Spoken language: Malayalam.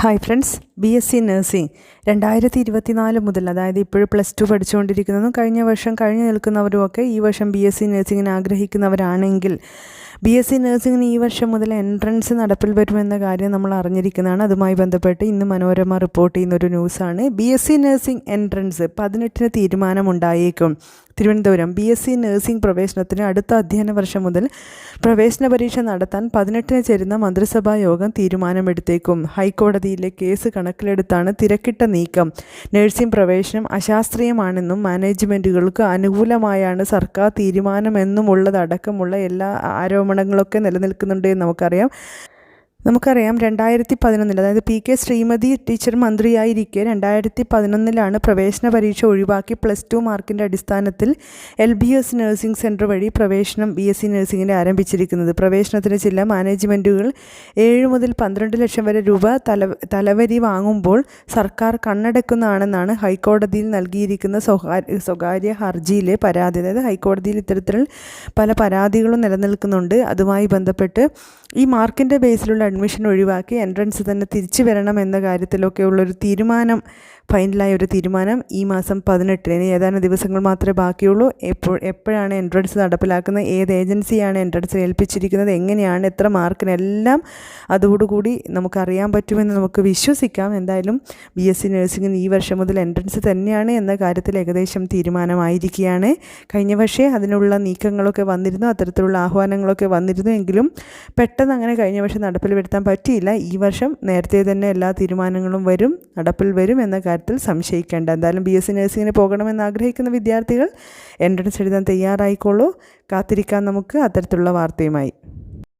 Hi friends B S C nursing രണ്ടായിരത്തി ഇരുപത്തിനാല് മുതൽ അതായത് ഇപ്പോഴും പ്ലസ് ടു പഠിച്ചുകൊണ്ടിരിക്കുന്നതും കഴിഞ്ഞ വർഷം കഴിഞ്ഞു നിൽക്കുന്നവരുമൊക്കെ ഈ വർഷം ബി എസ് സി നഴ്സിംഗിന് ആഗ്രഹിക്കുന്നവരാണെങ്കിൽ ബി എസ് സി നഴ്സിംഗിന് ഈ വർഷം മുതൽ എൻട്രൻസ് നടപ്പിൽ വരുമെന്ന കാര്യം നമ്മൾ അറിഞ്ഞിരിക്കുന്നതാണ്. അതുമായി ബന്ധപ്പെട്ട് ഇന്ന് മനോരമ റിപ്പോർട്ട് ചെയ്യുന്നൊരു ന്യൂസാണ് B S C nursing entrance പതിനെട്ടിന് തീരുമാനമുണ്ടായേക്കും. Thiruvananthapuram B S C nursing പ്രവേശനത്തിന് അടുത്ത അധ്യയന വർഷം മുതൽ പ്രവേശന പരീക്ഷ നടത്താൻ പതിനെട്ടിന് ചേരുന്ന മന്ത്രിസഭാ യോഗം തീരുമാനമെടുത്തേക്കും. ഹൈക്കോടതിയിലെ കേസ് കണക്കിലെടുത്താണ് തിരക്കിട്ട നീക്കം. നഴ്സിംഗ് പ്രവേശനം അശാസ്ത്രീയമാണെന്നും മാനേജ്മെന്റുകൾക്ക് അനുകൂലമായാണ് സർക്കാർ തീരുമാനമെന്നുമുള്ളതടക്കമുള്ള എല്ലാ ആരോപണങ്ങളൊക്കെ നിലനിൽക്കുന്നുണ്ട് എന്ന് നമുക്കറിയാം. നമുക്കറിയാം രണ്ടായിരത്തി പതിനൊന്നിൽ അതായത് പി കെ ശ്രീമതി ടീച്ചർ മന്ത്രിയായിരിക്കെ രണ്ടായിരത്തി പതിനൊന്നിലാണ് പ്രവേശന പരീക്ഷ ഒഴിവാക്കി പ്ലസ് ടു മാർക്കിന്റെ അടിസ്ഥാനത്തിൽ L B S nursing centre വഴി പ്രവേശനം ബി എസ് സി നഴ്സിംഗിന് ആരംഭിച്ചിരിക്കുന്നത്. പ്രവേശനത്തിന് ചില മാനേജ്മെന്റുകൾ ഏഴ് മുതൽ പന്ത്രണ്ട് ലക്ഷം വരെ രൂപ തല തലവരി വാങ്ങുമ്പോൾ സർക്കാർ കണ്ണടക്കുന്നതാണെന്നാണ് ഹൈക്കോടതിയിൽ നൽകിയിരിക്കുന്ന സ്വകാര്യ സ്വകാര്യ ഹർജിയിലെ പരാതി. അതായത് ഹൈക്കോടതിയിൽ ഇത്തരത്തിൽ പല പരാതികളും നിലനിൽക്കുന്നുണ്ട്. അതുമായി ബന്ധപ്പെട്ട് ഈ മാർക്കിന്റെ ബേസിലുള്ള അഡ്മിഷൻ ഒഴിവാക്കി എൻട്രൻസ് തന്നെ തിരിച്ചു വരണം എന്ന കാര്യത്തിലൊക്കെ ഉള്ളൊരു തീരുമാനം ഫൈനലായ ഒരു തീരുമാനം ഈ മാസം പതിനെട്ടിന്. ഏതാനും ദിവസങ്ങൾ മാത്രമേ ബാക്കിയുള്ളൂ. എപ്പോൾ എപ്പോഴാണ് എൻട്രൻസ് നടപ്പിലാക്കുന്നത്? ഏത് ഏജൻസിയാണ് എൻട്രൻസ് ഏൽപ്പിച്ചിരിക്കുന്നത്? എങ്ങനെയാണ്? എത്ര മാർക്കിനെല്ലാം അതോടുകൂടി നമുക്കറിയാൻ പറ്റുമെന്ന് നമുക്ക് വിശ്വസിക്കാം. എന്തായാലും ബി എസ് സി നഴ്സിംഗിന് ഈ വർഷം മുതൽ എൻട്രൻസ് തന്നെയാണ് എന്ന കാര്യത്തിൽ ഏകദേശം തീരുമാനമായിരിക്കുകയാണ്. കഴിഞ്ഞ വർഷേ അതിനുള്ള നീക്കങ്ങളൊക്കെ വന്നിരുന്നു അത്തരത്തിലുള്ള ആഹ്വാനങ്ങളൊക്കെ വന്നിരുന്നു. എങ്കിലും പെട്ടെന്ന് അങ്ങനെ കഴിഞ്ഞ വർഷം നടപ്പിൽ വരുത്താൻ പറ്റിയില്ല. ഈ വർഷം നേരത്തെ തന്നെ എല്ലാ തീരുമാനങ്ങളും വരും നടപ്പിൽ വരും എന്ന കാര്യത്തിൽ സംശയിക്കേണ്ട. എന്തായാലും ബി എസ് സി നഴ്സിങ്ങിന് പോകണമെന്ന് ആഗ്രഹിക്കുന്ന വിദ്യാർത്ഥികൾ എൻട്രൻസ് എഴുതാൻ തയ്യാറായിക്കോളൂ. കാത്തിരിക്കാൻ നമുക്ക്. അത്തരത്തിലുള്ള വാർത്തയുമായി.